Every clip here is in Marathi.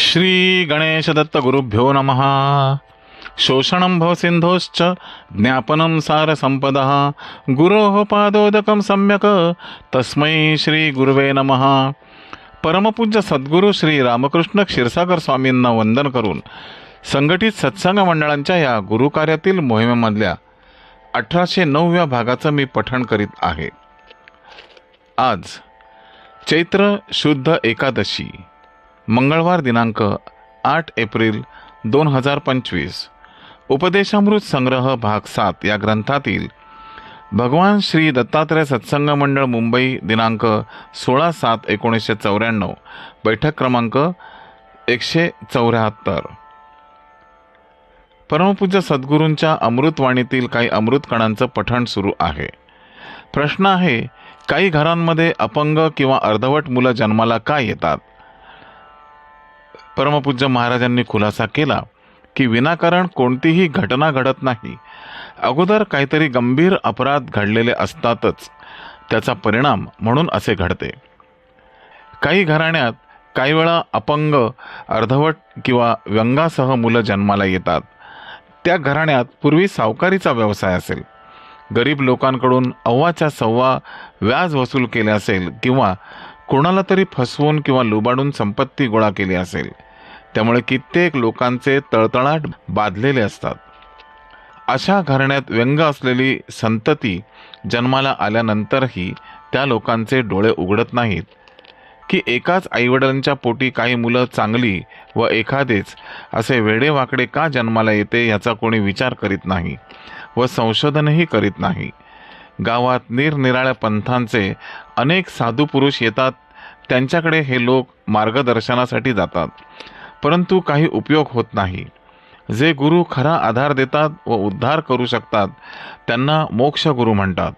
श्री गणेश दत्त गुरुभ्यो नमः। शोषणं भवसिन्धोश्च ज्ञापनं सारसम्पदः। गुरोः पादोदकं सम्यक्। तस्मै श्रीगुरुवे नमः। परमपूज्य सद्गुरू श्री रामकृष्ण क्षीरसागर स्वामींना वंदन करून संघटित सत्संग मंडळांच्या या गुरुकार्यातील मोहिमेमधल्या अठराशे नवव्या भागाचं मी पठण करीत आहे. आज चैत्र शुद्ध एकादशी. मंगळवार दिनांक आठ एप्रिल दोन हजार पंचवीस. उपदेशामृत संग्रह भाग सात या ग्रंथातील भगवान श्री दत्तात्रय सत्संग मंडळ मुंबई दिनांक सोळा सात एकोणीसशे चौऱ्याण्णव. बैठक क्रमांक एकशे चौऱ्याहत्तर. परमपूज्य सद्गुरूंच्या अमृतवाणीतील काही अमृतकणांचं पठण सुरू आहे. प्रश्न आहे काही घरांमध्ये अपंग किंवा अर्धवट मुलं जन्माला का येतात? परमपूज्य महाराजांनी खुलासा केला की विनाकारण कोणतीही घटना घडत नाही. अगोदर काहीतरी गंभीर अपराध घडलेले असतातच. त्याचा परिणाम म्हणून असे घडते. काही घराण्यात काही वेळा अपंग अर्धवट किंवा व्यंगासह मुलं जन्माला येतात. त्या घराण्यात पूर्वी सावकारीचा व्यवसाय असेल. गरीब लोकांकडून अव्वाच्या सव्वा व्याज वसूल केले असेल किंवा कोणाला तरी फसवून किंवा लुबाडून संपत्ती गोळा केली असेल. त्यामुळे कित्येक लोकांचे तळतळाट बाधलेले असतात. अशा घराण्यात व्यंग असलेली संतती जन्माला आल्यानंतरही त्या लोकांचे डोळे उघडत नाहीत. की एकाच आईवडिलांच्या पोटी काही मुलं चांगली व एखादेच असे वेडेवाकडे का जन्माला येते याचा कोणी विचार करीत नाही व संशोधनही करीत नाही. गावात निरनिराळ्या पंथांचे अनेक साधू पुरुष येतात त्यांच्याकडे हे लोक मार्गदर्शनासाठी जातात. परंतु काही उपयोग होत नाही. जे गुरु खरा आधार देतात व उद्धार करू शकतात त्यांना मोक्ष गुरु म्हणतात.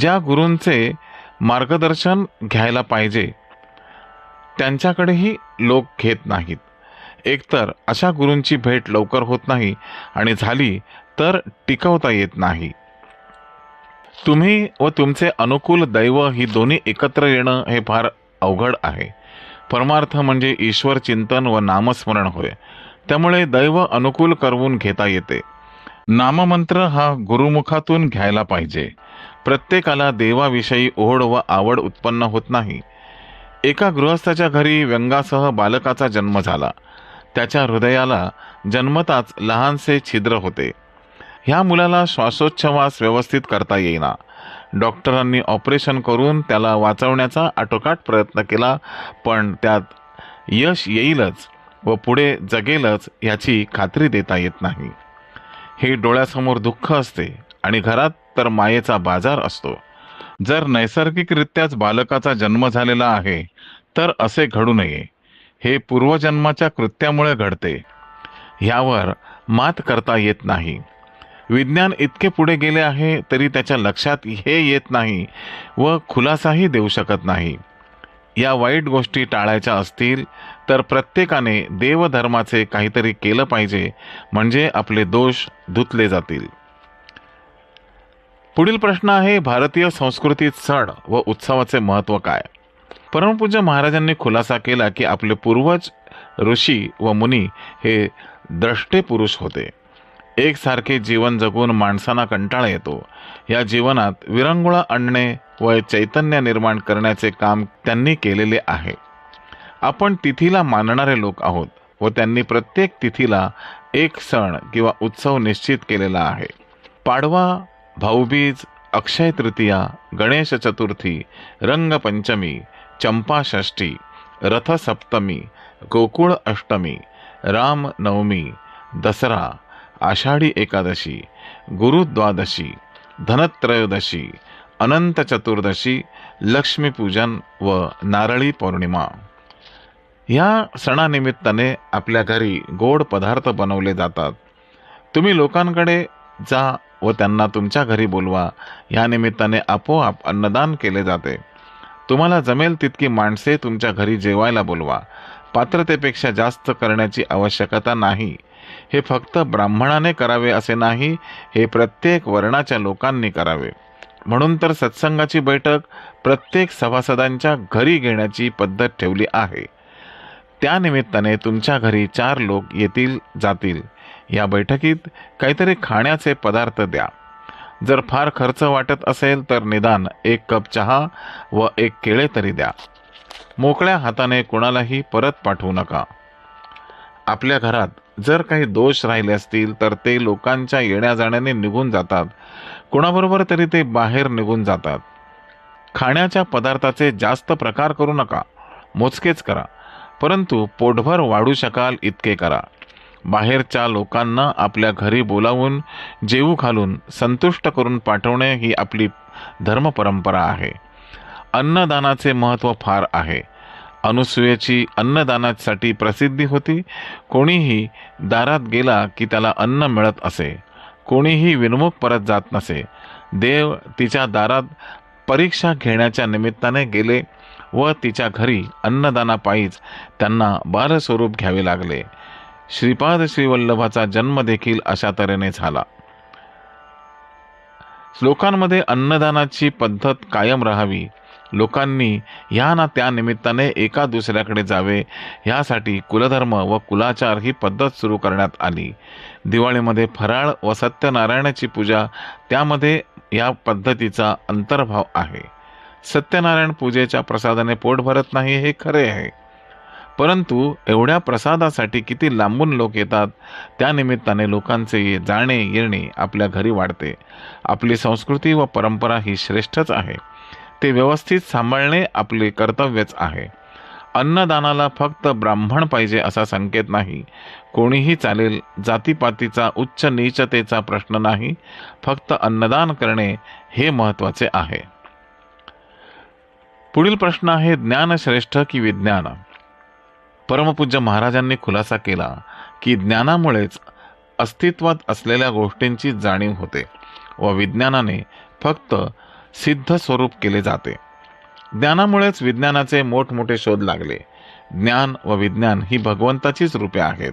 ज्या गुरूंचे मार्गदर्शन घ्यायला पाहिजे त्यांच्याकडेही लोक घेत नाहीत. एकतर अशा गुरूंची भेट लवकर होत नाही आणि झाली तर टिकवता येत नाही. तुम्ही व तुमचे अनुकूल दैव ही दोन्ही एकत्र येणं हे फार अवघड आहे. परमार्थ म्हणजे ईश्वर चिंतन व नामस्मरण होय. त्यामुळे दैव अनुकूल करवून घेता येते. नाममंत्र हा गुरुमुखातून घ्यायला पाहिजे. प्रत्येकाला देवाविषयी ओढ व आवड उत्पन्न होत नाही. एका गृहस्थाच्या घरी व्यंगासह बालकाचा जन्म झाला. त्याच्या हृदयाला जन्मताच लहानसे छिद्र होते. ह्या मुलाला श्वासोच्छवास व्यवस्थित करता येईना. डॉक्टरांनी ऑपरेशन करून त्याला वाचवण्याचा आटोकाट प्रयत्न केला पण त्यात यश येईलच व पुढे जगेलच याची खात्री देता येत नाही. हे डोळ्यासमोर दुःख असते आणि घरात तर मायेचा बाजार असतो. जर नैसर्गिकरित्याच बालकाचा जन्म झालेला आहे तर असे घडू नये. हे पूर्वजन्माच्या कृत्यामुळे घडते. ह्यावर मात करता येत नाही. विज्ञान इतके पुढे गेले आहे तरी त्याच्या लक्षात हे येत नाही व खुलासाही देऊ शकत नाही. या वाईट गोष्टी टाळायच्या असतील तर प्रत्येकाने देवधर्माचे काहीतरी केलं पाहिजे म्हणजे आपले दोष धुतले जातील. पुढील प्रश्न आहे भारतीय संस्कृतीत सण व उत्सवाचे महत्त्व काय? परमपूज्य महाराजांनी खुलासा केला की आपले पूर्वज ऋषी व मुनी हे द्रष्टे पुरुष होते. एकसारखे जीवन जगून माणसांना कंटाळा येतो. या जीवनात विरंगुळा आणणे व चैतन्य निर्माण करण्याचे काम त्यांनी केलेले आहे. आपण तिथीला मानणारे लोक आहोत व त्यांनी प्रत्येक तिथीला एक सण किंवा उत्सव निश्चित केलेला आहे. पाडवा भाऊबीज अक्षय तृतीया गणेश चतुर्थी रंगपंचमी चंपाषष्ठी रथसप्तमी गोकुळ अष्टमी रामनवमी दसरा आषाढी एकादशी गुरुद्वादशी धनत्रयोदशी अनंत चतुर्दशी लक्ष्मीपूजन व नारळी पौर्णिमा. या सणानिमित्ताने आपल्या घरी गोड पदार्थ बनवले जातात. तुम्ही लोकांकडे जा व त्यांना तुमच्या घरी बोलवा. या निमित्ताने आपोआप अन्नदान केले जाते. तुम्हाला जमेल तितकी माणसे तुमच्या घरी जेवायला बोलवा. पात्रतेपेक्षा जास्त करण्याची आवश्यकता नाही. हे फक्त ब्राह्मणाने करावे असे नाही हे प्रत्येक वर्णाच्या लोकांनी करावे. म्हणून तर सत्संगाची बैठक प्रत्येक सभासदांच्या घरी घेण्याची पद्धत ठेवली आहे. त्या निमित्ताने तुमच्या घरी चार लोक येतील जातील. या बैठकीत काहीतरी खाण्याचे पदार्थ द्या. जर फार खर्च वाटत असेल तर निदान एक कप चहा व एक केळे तरी द्या. मोकळ्या हाताने कोणालाही परत पाठवू नका. आपल्या घरात जर काही दोष राहिले असतील तर ते लोकांच्या येण्या जाण्याने निघून जातात. कुणाबरोबर तरी ते बाहेर निघून जातात. खाण्याच्या पदार्थाचे जास्त प्रकार करू नका. मोजकेच करा. परंतु पोटभर वाढू शकाल इतके करा. बाहेरच्या लोकांना आपल्या घरी बोलावून जेवू घालून संतुष्ट करून पाठवणे ही आपली धर्मपरंपरा आहे. अन्नदानाचे महत्त्व फार आहे. अनुसूयाची अन्नदानासाठी प्रसिद्धी होती. कोणीही दारात गेला की त्याला अन्न मिळत असे. कोणीही विनमुख परत जात नसे. देव तिच्या दारात परीक्षा घेण्याच्या निमित्ताने गेले व तिच्या घरी अन्नदानापायीच त्यांना बालस्वरूप घ्यावे लागले. श्रीपाद श्रीवल्लभाचा जन्म देखील अशा तऱ्हेने झाला. श्लोकांमध्ये अन्नदानाची पद्धत कायम राहावी. लोकांनी या ना त्या निमित्ताने एका दुसऱ्याकडे जावे. यासाठी कुलधर्म व कुलाचार ही पद्धत सुरू करण्यात आली. दिवाळीमध्ये फराळ व सत्यनारायणाची पूजा त्यामध्ये या पद्धतीचा अंतर्भाव आहे. सत्यनारायण पूजेच्या प्रसादाने पोट भरत नाही हे खरे आहे. परंतु एवढ्या प्रसादासाठी किती लांबून लोक येतात त्यानिमित्ताने लोकांचे ये- जाणे येणे आपल्या घरी वाढते. आपली संस्कृती व परंपरा ही श्रेष्ठच आहे. ते व्यवस्थित सांभाळणे आपले कर्तव्यच आहे. अन्नदानाला फक्त ब्राह्मण पाहिजे असा संकेत नाही. कोणीही चालेल जातीपातीचा उच्च नीचतेचा प्रश्न नाही. फक्त अन्नदान करणे हे महत्त्वाचे आहे. पुढील प्रश्न आहे ज्ञानश्रेष्ठ की विज्ञान? परमपूज्य महाराजांनी खुलासा केला की ज्ञानामुळेच अस्तित्वात असलेल्या गोष्टींची जाणीव होते व विज्ञानाने फक्त सिद्ध स्वरूप केले जाते. ज्ञानामुळेच विज्ञानाचे मोठमोठे शोध लागले. ज्ञान व विज्ञान ही भगवंताचीच रूपे आहेत.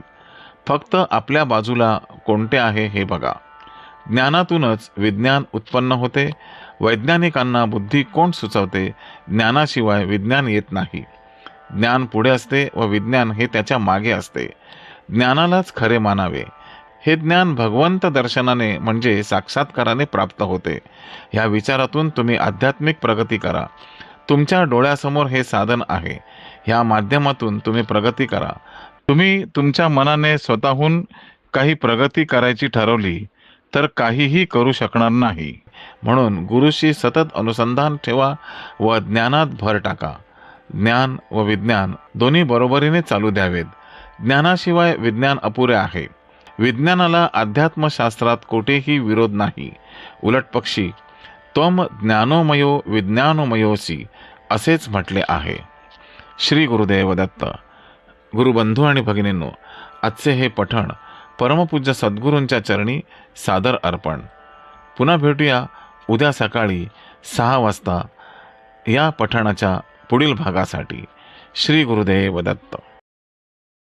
फक्त आपल्या बाजूला कोणते आहे हे बघा. ज्ञानातूनच विज्ञान उत्पन्न होते. वैज्ञानिकांना बुद्धी कोण सुचवते? ज्ञानाशिवाय विज्ञान येत नाही. ज्ञान पुढे असते व विज्ञान हे त्याच्यामागे असते. ज्ञानालाच खरे मानावे. हे ज्ञान भगवंत दर्शनाने म्हणजे साक्षात्काराने प्राप्त होते. ह्या विचारातून तुम्ही आध्यात्मिक प्रगती करा. तुमच्या डोळ्यासमोर हे साधन आहे. ह्या माध्यमातून तुम्ही प्रगती करा. तुम्ही तुमच्या मनाने स्वतःहून काही प्रगती करायची ठरवली तर काहीही करू शकणार नाही. म्हणून गुरुशी सतत अनुसंधान ठेवा व ज्ञानात भर टाका. ज्ञान व विज्ञान दोन्ही बरोबरीने चालू द्यावेत. ज्ञानाशिवाय विज्ञान अपुरे आहे. विज्ञानाला अध्यात्मशास्त्रात कोठेही विरोध नाही. उलट पक्षी त्वम ज्ञानोमयो विज्ञानोमयोसी असेच म्हटले आहे. श्री गुरुदेव दत्त गुरुबंधू आणि भगिनींनो आजचे हे पठण परमपूज्य सद्गुरूंच्या चरणी सादर अर्पण. पुन्हा भेटूया उद्या सकाळी सहा वाजता या पठणाच्या पुढील भागासाठी. श्री गुरुदेव दत्त